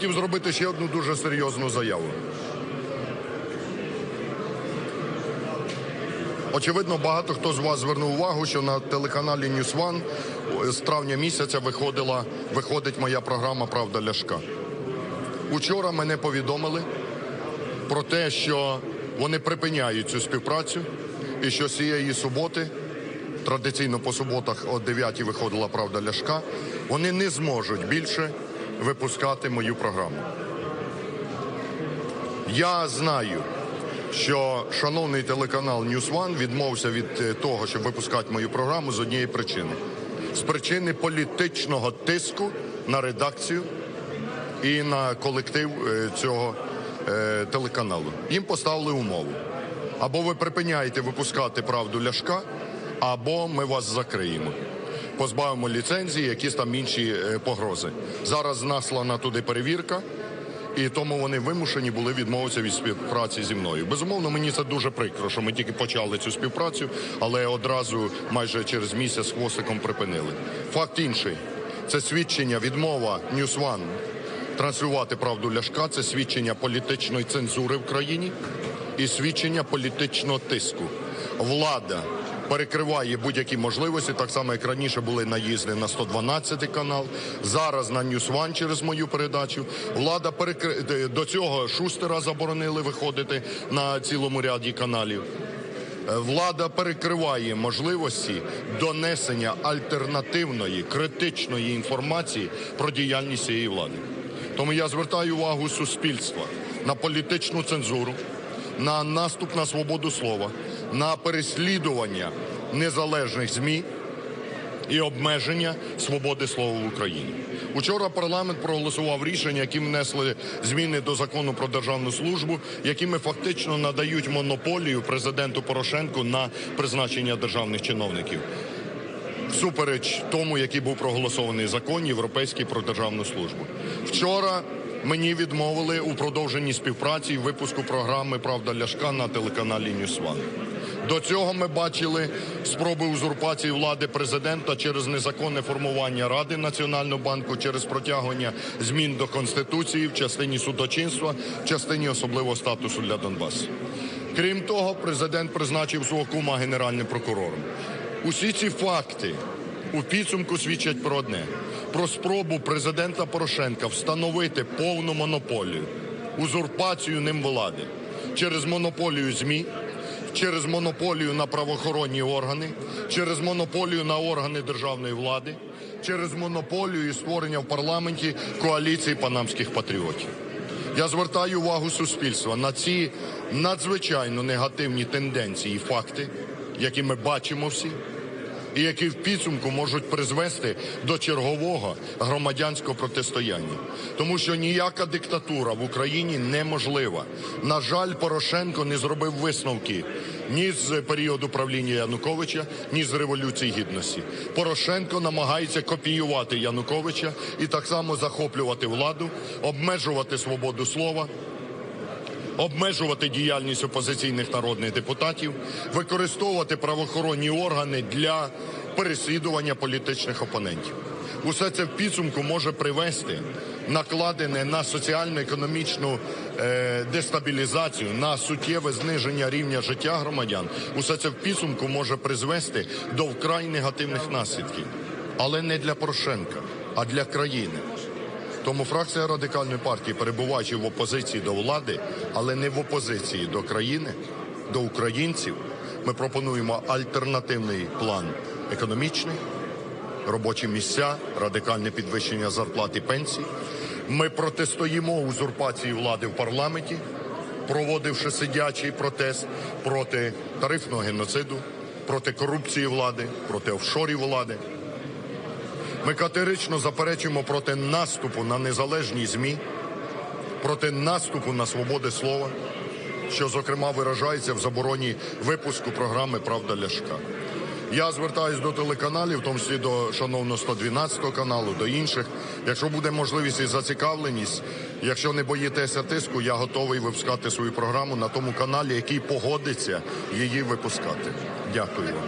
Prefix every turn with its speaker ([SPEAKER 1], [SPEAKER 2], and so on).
[SPEAKER 1] хотів зробити ще одну дуже серйозну заяву. Очевидно, багато хто з вас звернув увагу, що на телеканалі One з травня місяця виходила, виходить моя програма Правда Ляшка. Учора мене повідомили про те, що вони припиняють цю співпрацю, і що з цієї суботи, традиційно по суботах о 9 виходила Правда Ляшка, вони не зможуть більше випускати мою програму. Я знаю, що шановний телеканал News One відмовився від е, того, щоб випускати мою програму з однієї причини: з причини політичного тиску на редакцію і на колектив е, цього е, телеканалу. Їм поставили умову: або ви припиняєте випускати правду ляшка, або ми вас закриємо. Позбавимо ліцензії, якісь там інші е, погрози. Зараз наслана туди перевірка. І тому вони вимушені були відмовитися від співпраці зі мною. Безумовно, мені це дуже прикро, що ми тільки почали цю співпрацю, але одразу майже через місяць хвостиком припинили. Факт інший це свідчення відмова News One транслювати правду ляшка. Це свідчення політичної цензури в країні і свідчення політичного тиску. Влада перекриває будь-які можливості, так само як раніше були наїзди на 112 канал. Зараз на One через мою передачу. Влада перекри... до цього шустера заборонили виходити на цілому ряді каналів. Е, Влада перекриває можливості донесення альтернативної критичної інформації про діяльність цієї влади. Тому я звертаю увагу суспільства на політичну цензуру, на наступ на свободу слова, на переслідування незалежних ЗМІ і обмеження свободи слова в Україні. Учора парламент проголосував рішення, які внесли зміни до закону про державну службу, якими фактично надають монополію президенту Порошенку на призначення державних чиновників. Всупереч тому, який був проголосований закон європейський про державну службу. Вчора мені відмовили у продовженні співпраці і випуску програми Правда Ляшка на телеканалі One. До цього ми бачили спроби узурпації влади президента через незаконне формування Ради Національного банку, через протягування змін до Конституції в частині судочинства, в частині особливого статусу для Донбасу. Крім того, президент призначив свого кума генеральним прокурором. Усі ці факти у підсумку свідчать про одне: про спробу президента Порошенка встановити повну монополію, узурпацію ним влади. Через монополію ЗМІ, через монополію на правоохоронні органи, через монополію на органи державної влади, через монополію і створення в парламенті коаліції панамських патріотів. Я звертаю увагу суспільства на ці надзвичайно негативні тенденції і факти, які ми бачимо всі, і які в підсумку можуть призвести до чергового громадянського протистояння. Тому що ніяка диктатура в Україні неможлива. На жаль, Порошенко не зробив висновки ні з періоду правління Януковича, ні з Революції Гідності. Порошенко намагається копіювати Януковича і так само захоплювати владу, обмежувати свободу слова, обмежувати діяльність опозиційних народних депутатів, використовувати правоохоронні органи для переслідування політичних опонентів. Усе це в підсумку може привести накладене на соціально-економічну е, дестабілізацію, на суттєве зниження рівня життя громадян. Усе це в підсумку може призвести до вкрай негативних наслідків, але не для Порошенка, а для країни. Тому фракція радикальної партії, перебуваючи в опозиції до влади, але не в опозиції до країни, до українців, ми пропонуємо альтернативний план економічний, робочі місця, радикальне підвищення зарплат і пенсій. Ми протистоїмо узурпації влади в парламенті, проводивши сидячий протест проти тарифного геноциду, проти корупції влади, проти офшорів влади. Ми категорично заперечуємо проти наступу на незалежні ЗМІ, проти наступу на свободи слова, що, зокрема, виражається в забороні випуску програми Правда Ляшка. Я звертаюся до телеканалів, в тому числі до шановного 112 каналу, до інших. Якщо буде можливість і зацікавленість, якщо не боїтеся тиску, я готовий випускати свою програму на тому каналі, який погодиться її випускати. Дякую вам.